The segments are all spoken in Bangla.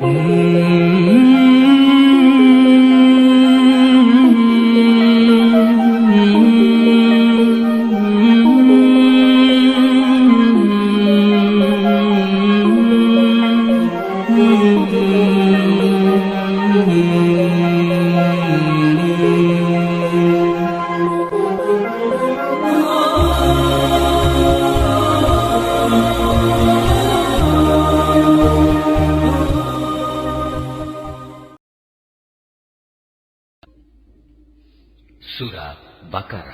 Mm-hmm. Bakar.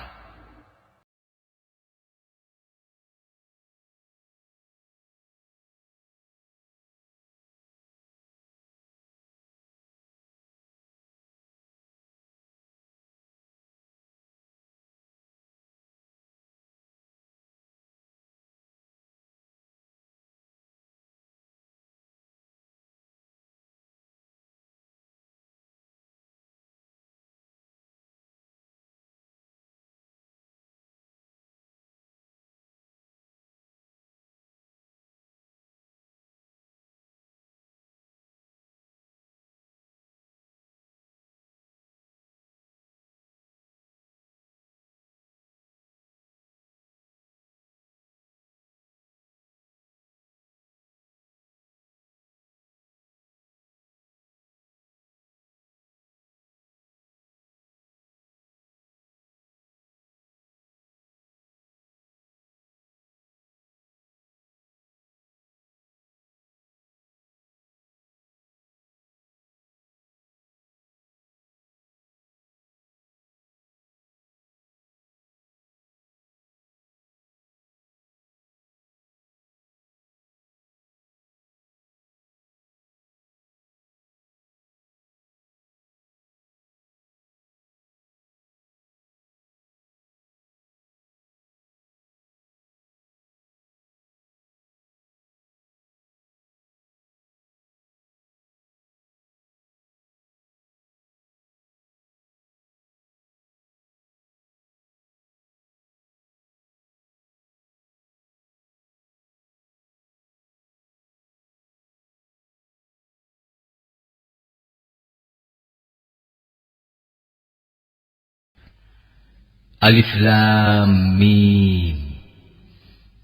আলিফলাম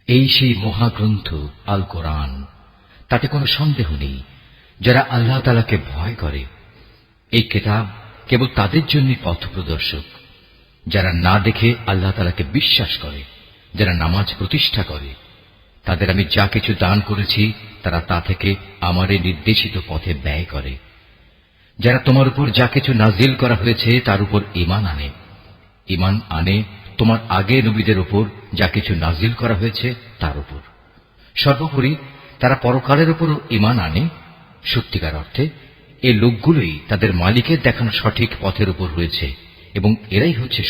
এই সেই মহাগ্রন্থ আল কোরআন তাতে কোনো সন্দেহ নেই। যারা আল্লাহ তালাকে ভয় করে, এই কেতাব কেবল তাদের জন্য পথপ্রদর্শক। যারা না দেখে আল্লাহ তালাকে বিশ্বাস করে, যারা নামাজ প্রতিষ্ঠা করে, তাদের আমি যা কিছু দান করেছি, তারা তা থেকে আমারে নির্দেশিত পথে ব্যয় করে। যারা তোমার উপর যা কিছু নাজিল করা হয়েছে, তার উপর ইমান আনে। ইমান আনে তোমার আগে নবীদের উপর যা কিছু নাজিল করা হয়েছে তার উপর। সর্বোপরি তারা পরকালের উপরও ইমান আনে। সত্যিকার অর্থে এ লোকগুলোই তাদের মালিকের দেখানো সঠিক পথের উপর রয়েছে এবং এরাই হচ্ছে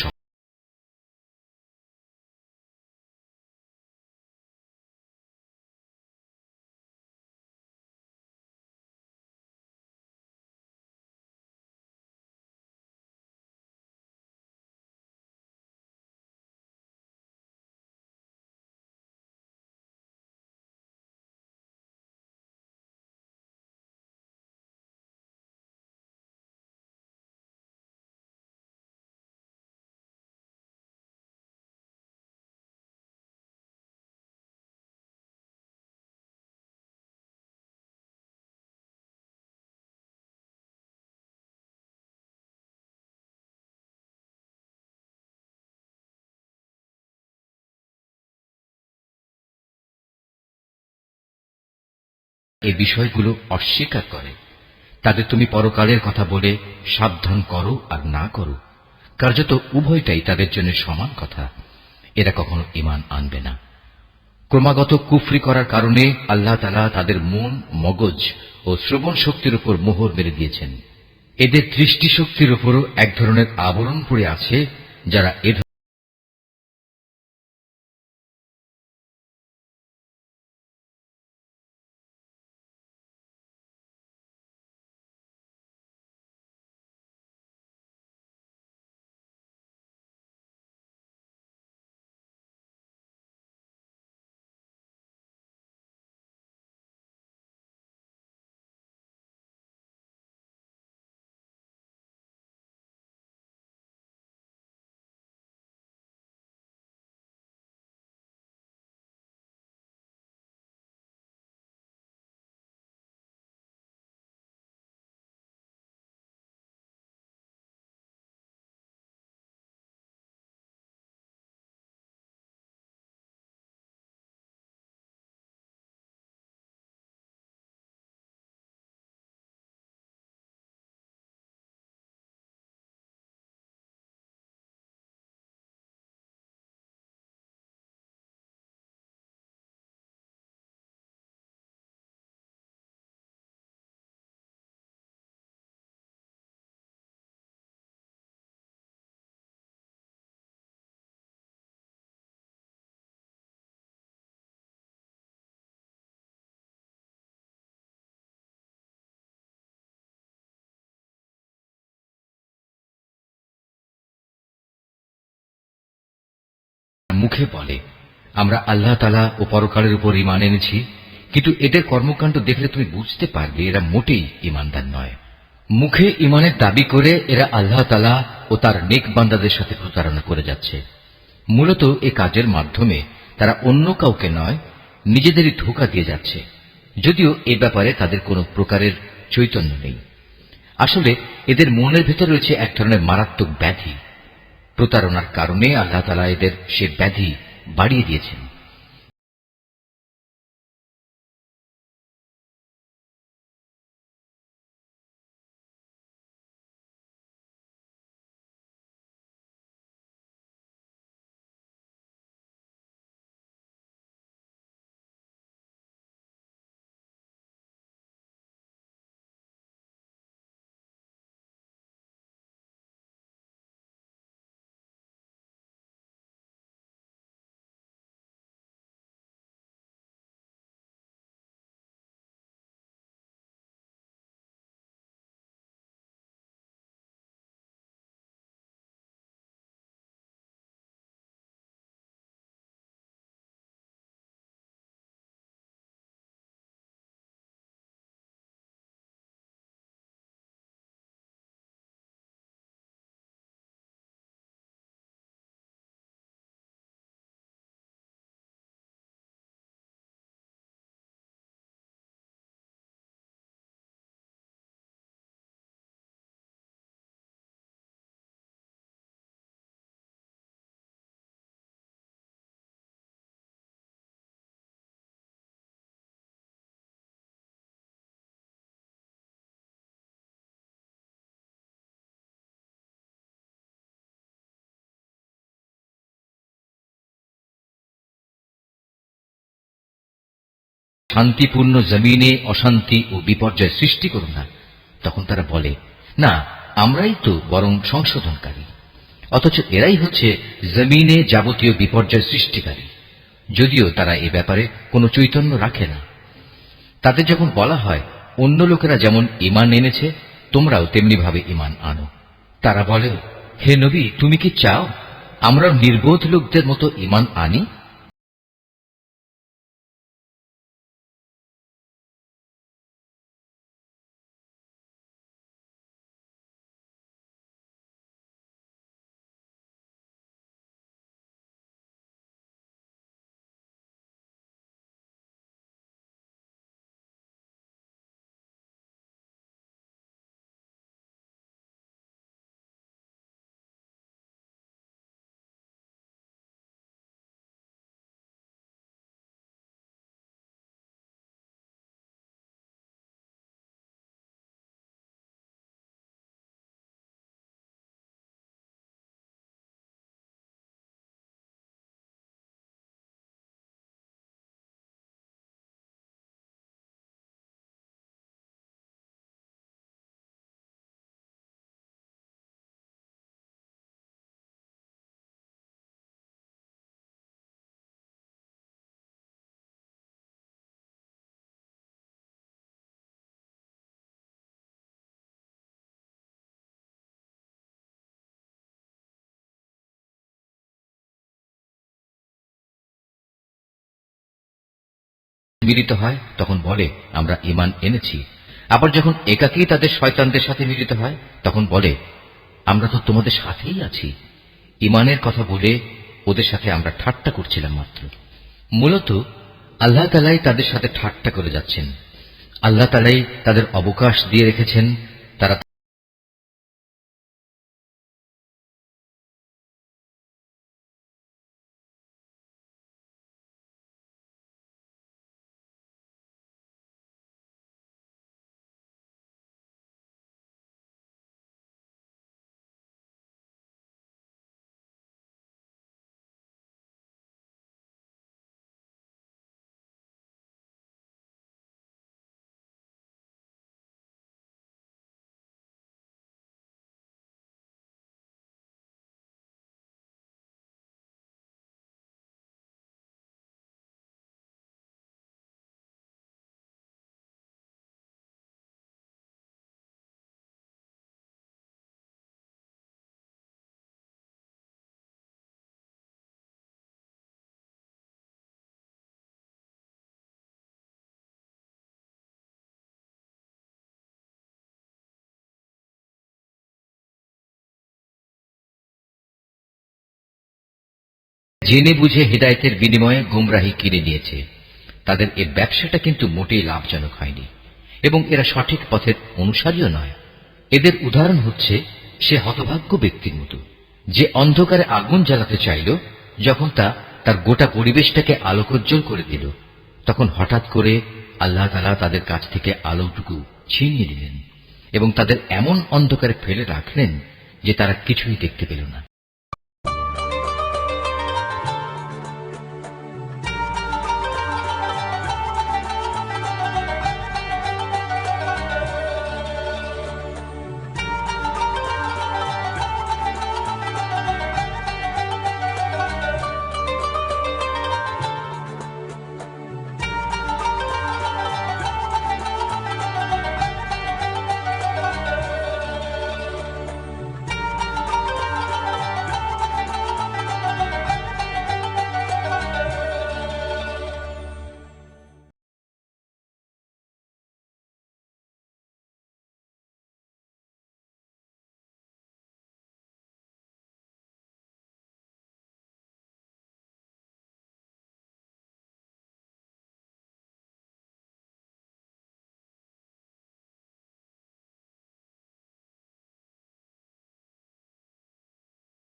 এই বিষয়গুলো অস্বীকার করে। তাদের তুমি পরকালের কথা বলে সাবধান করো আর না করো। কার্যত উভয়টাই তাদের জন্য সমান কথা। এরা কখনো ইমান আনবে না। ক্রমাগত কুফরি করার কারণে আল্লাহ তালা তাদের মন, মগজ ও শ্রবণ শক্তির উপর মোহর মেরে দিয়েছেন। এদের দৃষ্টিশক্তির উপরও এক ধরনের আবরণ পড়ে আছে যারা এ মুখে বলে, আমরা আল্লাহ তালা ও পরকালের উপর ইমান এনেছি, কিন্তু এদের কর্মকাণ্ড দেখলে তুমি বুঝতে পারবে এরা মোটেই ইমানদার নয়। মুখে ইমানের দাবি করে এরা আল্লাহ তালা ও তার নেক বান্দাদের সাথে প্রতারণা করে যাচ্ছে। মূলত এ কাজের মাধ্যমে তারা অন্য কাউকে নয়, নিজেদেরই ধোকা দিয়ে যাচ্ছে। যদিও এ ব্যাপারে তাদের কোনো প্রকারের চৈতন্য নেই। আসলে এদের মনের ভেতর রয়েছে এক ধরনের মারাত্মক ব্যাধি। প্রতারণার কারণে আল্লাহ তালা এদের সে ব্যাধি বাড়িয়ে দিয়েছেন। শান্তিপূর্ণ জমিনে অশান্তি ও বিপর্যয় সৃষ্টি করো না। তখন তারা বলে, না, আমরাই তো বরং সংশোধনকারী। অথচ এরাই হচ্ছে জমিনে যাবতীয় বিপর্যয় সৃষ্টিকারী। যদিও তারা এ ব্যাপারে কোনো চৈতন্য রাখে না। তাদের যখন বলা হয়, অন্য লোকেরা যেমন ইমান এনেছে, তোমরাও তেমনিভাবে ইমান আনো। তারা বলে, হে নবী, তুমি কি চাও? আমরা নির্বোধ লোকদের মতো ইমান আনি? মিলিত হয়, তখন বলে, আমরা ইমান এনেছি। আবার যখন একাকী তাদের শয়তানদের সাথে মিলিত হয়, তখন বলে, আমরা তো তোমাদের সাথেই আছি। ইমানের কথা বলে ওদের সাথে আমরা ঠাট্টা করছিলাম মাত্র। মূলত, আল্লাহ তালাই তাদের সাথে ঠাট্টা করে যাচ্ছেন। আল্লাহ তালাই তাদের অবকাশ দিয়ে রেখেছেন, তারা জেনে বুঝে হেদায়েতের বিনিময়ে গোমরাহি কিনে নিয়েছে। তাদের এ ব্যবসাটা কিন্তু মোটেই লাভজনক হয়নি। এবং এরা সঠিক পথের অনুসারীও নয়। এদের উদাহরণ হচ্ছে, সে হতভাগ্য ব্যক্তির মতো। যে অন্ধকারে আগুন জ্বালাতে চাইল, যখন তা তার গোটা পরিবেশটাকে আলোকোজ্জ্বল করে দিল, তখন হঠাৎ করে আল্লাহ তালা তাদের কাছ থেকে আলোটুকু ছিনিয়ে দিলেন এবং তাদের এমন অন্ধকারে ফেলে রাখলেন যে তারা কিছুই দেখতে পেল না।